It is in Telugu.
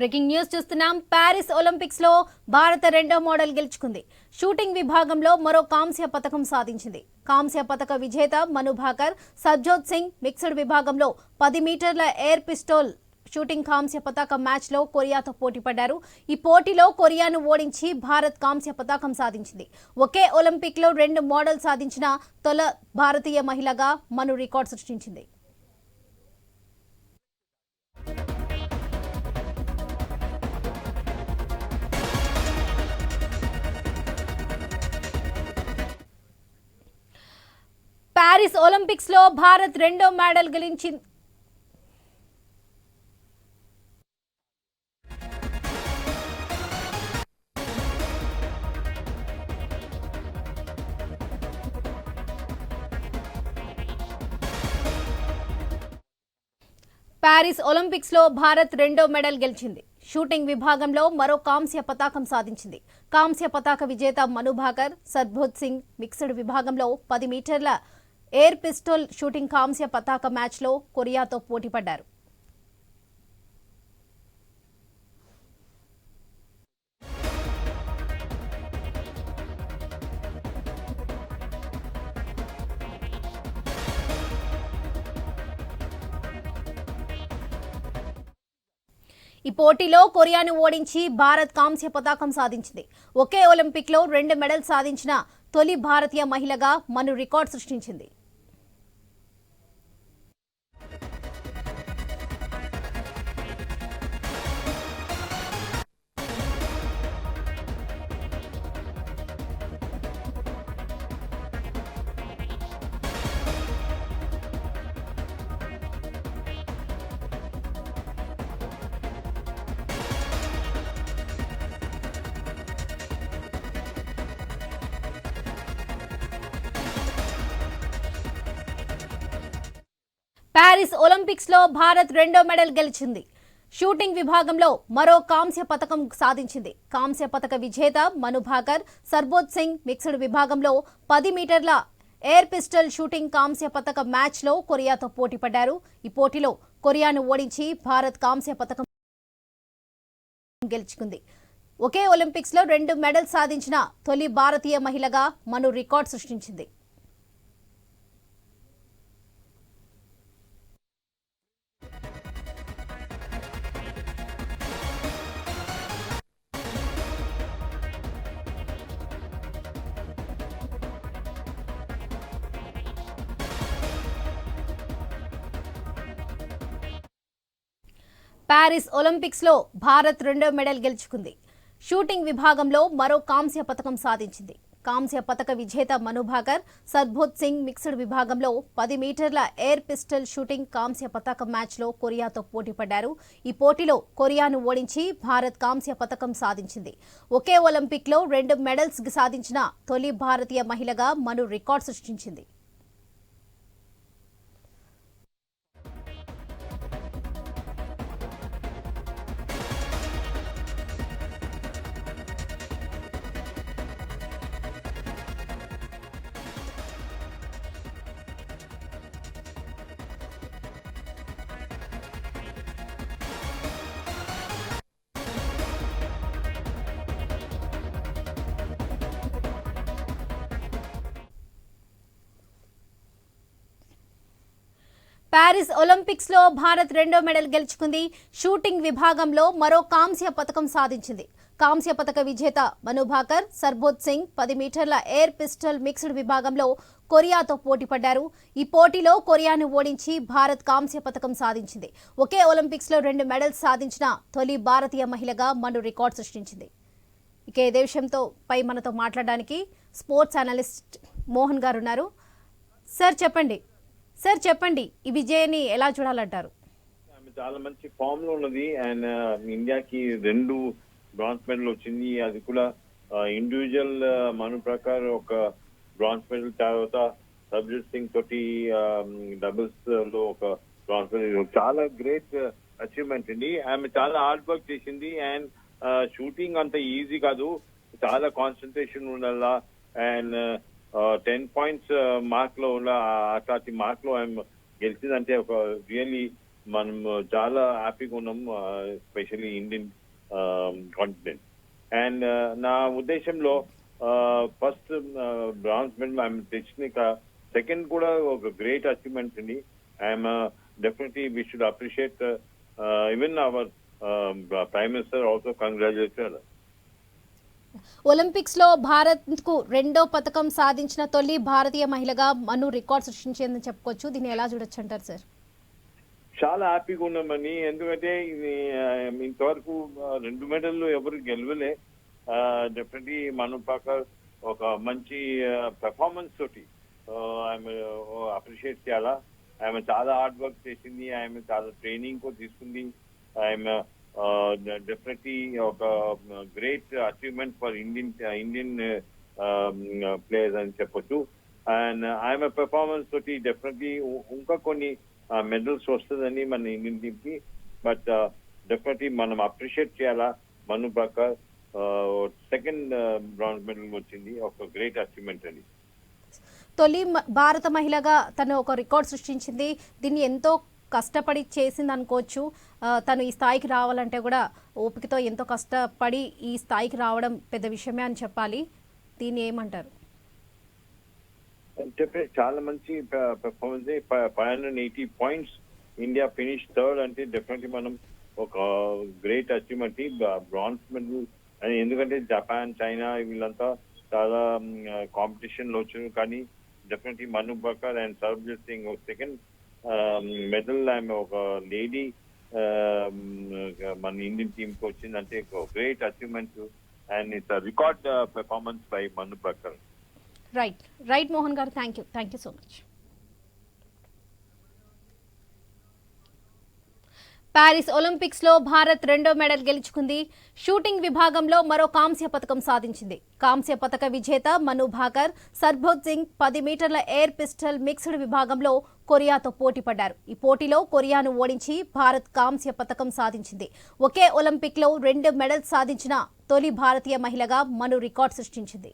బ్రేకింగ్ న్యూస్ చూస్తున్నాం. ప్యారిస్ ఒలింపిక్స్లో భారత రెండో మోడల్ గెలుచుకుంది. షూటింగ్ విభాగంలో మరో కాంస్య పథకం సాధించింది. కాంస్య పథక విజేత మనుభాకర్ సర్జోత్ సజ్జోత్ సింగ్ మిక్స్డ్ విభాగంలో పది మీటర్ల ఎయిర్ పిస్టోల్ షూటింగ్ కాంస్య పతాక మ్యాచ్లో కొరియాతో పోటీ పడ్డారు. ఈ పోటీలో కొరియాను ఓడించి భారత్ కాంస్య పతాకం సాధించింది. ఒకే ఒలింపిక్లో రెండు మోడల్ సాధించిన తొల భారతీయ మహిళగా మను రికార్డ్ సృష్టించింది. ప్యారిస్ ఒలింపిక్స్లో భారత్ రెండో మెడల్ గెలిచింది. ప్యారిస్ ఒలింపిక్స్లో భారత్ రెండో మెడల్ గెలిచింది. షూటింగ్ విభాగంలో మరో కాంస్య పతాకం సాధించింది. కాంస్య పతాక విజేత మనుభాకర్ భాకర్ సింగ్ మిక్స్డ్ విభాగంలో పది మీటర్ల ఎయిర్ పిస్టోల్ షూటింగ్ కాంస్య పతాక మ్యాచ్లో కొరియాతో పోటీ పడ్డారు ఈ పోటీలో కొరియాను ఓడించి భారత్ కాంస్య పతాకం సాధించింది. ఒకే ఒలింపిక్లో రెండు మెడల్ సాధించిన తొలి భారతీయ మహిళగా మను రికార్డ్ సృష్టించింది. ప్యారిస్ ఒలింపిక్స్లో భారత్ రెండో మెడల్ గెలిచింది. షూటింగ్ విభాగంలో మరో కాంస్య పథకం సాధించింది. కాంస్య పథక విజేత మనుభాకర్ సర్బోత్ సింగ్ మిక్స్డ్ విభాగంలో పది మీటర్ల ఎయిర్ పిస్టల్ షూటింగ్ కాంస్య పథక మ్యాచ్లో కొరియాతో పోటీ పడ్డారు. ఈ పోటీలో కొరియాను ఓడించి భారత్ కాంస్య పథకం గెలుచుకుంది. ఒకే ఒలింపిక్స్లో రెండు మెడల్ సాధించిన తొలి భారతీయ మహిళగా మను రికార్డ్ సృష్టించింది. ప్యారిస్ ఒలింపిక్స్లో భారత్ రెండో మెడల్ గెలుచుకుంది. షూటింగ్ విభాగంలో మరో కాంస్య పథకం సాధించింది. కాంస్య పథక విజేత మనుభాకర్ సద్భుత్ సింగ్ మిక్స్డ్ విభాగంలో పది మీటర్ల ఎయిర్ పిస్టల్ షూటింగ్ కాంస్య పతాక మ్యాచ్లో కొరియాతో పోటీ పడ్డారు. ఈ పోటీలో కొరియాను ఓడించి భారత్ కాంస్య పథకం సాధించింది. ఒకే ఒలింపిక్లో రెండు మెడల్స్ సాధించిన తొలి భారతీయ మహిళగా మను రికార్డ్ సృష్టించింది. ప్యారిస్ ఒలింపిక్స్లో భారత్ రెండో మెడల్ గెలుచుకుంది. షూటింగ్ విభాగంలో మరో కాంస్య పథకం సాధించింది. కాంస్య పథక విజేత మనుభాకర్ సర్బోత్ సింగ్ పది మీటర్ల ఎయిర్ పిస్టల్ మిక్స్డ్ విభాగంలో కొరియాతో పోటీ పడ్డారు. ఈ పోటీలో కొరియాను ఓడించి భారత్ కాంస్య పథకం సాధించింది. ఒకే ఒలింపిక్స్లో రెండు మెడల్స్ సాధించిన తొలి భారతీయ మహిళగా మను రికార్డ్ సృష్టించింది. ఇక ఇదే విషయంతో పై మనతో మాట్లాడడానికి స్పోర్ట్స్ అనలిస్ట్ మోహన్ గారు ఉన్నారు సార్ చెప్పండి. సార్ చెప్పండి. ఈ విజయాన్ని ఎలా చూడాలంటారు? ఆమె చాలా మంచి ఫామ్లో ఉన్నది. అండ్ ఇండియాకి రెండు బ్రాంజ్ మెడల్ వచ్చింది. అది కూడా ఇండివిజువల్ మన ప్రకారం ఒక బ్రాంజ్ మెడల్ తర్వాత సబ్జిత్ సింగ్ తోటి డబుల్స్లో ఒక బ్రాంజ్ మెడల్. చాలా గ్రేట్ అచీవ్మెంట్ అండి. ఆమె చాలా హార్డ్ వర్క్ చేసింది. అండ్ షూటింగ్ అంత ఈజీ కాదు. చాలా కాన్సన్ట్రేషన్ ఉండాలా. అండ్ టెన్ పాయింట్స్ మార్క్లో ఉన్న అట్లాంటి మార్క్లో ఆమె గెలిచిందంటే ఒక రియల్లీ మనం చాలా హ్యాపీగా ఉన్నాం ఎస్పెషల్లీ ఇండియన్ కాంటినెంట్ అండ్ నా ఉద్దేశంలో ఫస్ట్ బ్రాంజ్ మెడల్ ఐఎమ్ తెచ్చిన సెకండ్ కూడా ఒక గ్రేట్ అచీవ్మెంట్ ఉంది I'm definitely we should appreciate even our prime minister also congratulate ఒలింపిక్స్లో భారత్కు రెండో పథకం సాధించిన తొలి భారతీయ మహిళగా మను రికార్డ్ సృష్టించిందని చెప్పుకోవచ్చు. దీన్ని ఎలా చూడొచ్చు అంటారు సార్? చాలా హ్యాపీగా ఉన్నామని ఎందుకంటే ఇది ఇంతవరకు రెండు మెడల్లు ఎవరు గెలవలే. డెఫినెట్లీ మనం పాక ఒక మంచి పెర్ఫార్మెన్స్ తోటి ఆమె అప్రిషియేట్ చేయాలా. ఆమె చాలా హార్డ్ వర్క్ చేసింది. ఆమె చాలా ట్రైనింగ్ కూడా తీసుకుంది. ఆమె డెఫినెట్లీ ఒక great achievement for Indian Indian players అని చెప్పొచ్చు. అండ్ ఆమె పెర్ఫార్మెన్స్ తోటి డెఫినెట్లీ ఇంకా కొన్ని మెడల్స్ వస్తుందని మన ఇండియన్ టీమ్కి బట్ డెఫినెట్లీ మనం అప్రిషియేట్ చేయాలా? Manu Bhaker second bronze medal వచ్చింది. ఒక గ్రేట్ అచీవ్మెంట్ అని తొలి భారత మహిళగా తను ఒక రికార్డ్ సృష్టించింది. దీన్ని ఎంతో కష్టపడి చేసింది అనుకోవచ్చు తను ఈ స్థాయికి రావాలంటే కూడా ఓపికతో ఎంతో కష్టపడి ఈ స్థాయికి రావడం పెద్ద విషయమే అని చెప్పాలి. దీన్ని ఏమంటారు? చెప్పే చాలా మంచి performance five hundred eighty points India finish third అంటే డెఫినెట్లీ మనం ఒక గ్రేట్ అచీవ్మెంట్ బ్రాంజ్ మెడల్ అని ఎందుకంటే జపాన్ చైనా వీళ్ళంతా చాలా కాంపిటీషన్లో వచ్చారు కానీ definitely Manu Bhaker and Sarabjot Singh second medal ఆమె ఒక లేడీ మన ఇండియన్ టీమ్కి వచ్చిందంటే great achievement and it's record performance by Manu Bhaker right right Mohan garu thank you thank you so much Paris ఒలింపిక్స్లో భారత్ రెండో మెడల్ గెలుచుకుంది. షూటింగ్ విభాగంలో మరో కాంస్య పథకం సాధించింది. కాంస్య పథక విజేత మను భాకర్ సర్భోత్ సింగ్ పది మీటర్ల ఎయిర్ పిస్టల్ మిక్స్డ్ విభాగంలో కొరియాతో పోటీ పడ్డారు. ఈ పోటీలో కొరియాను ఓడించి భారత్ కాంస్య పథకం సాధించింది. ఒకే ఒలింపిక్లో రెండు మెడల్స్ సాధించిన తొలి భారతీయ మహిళగా మను రికార్డ్ సృష్టించింది.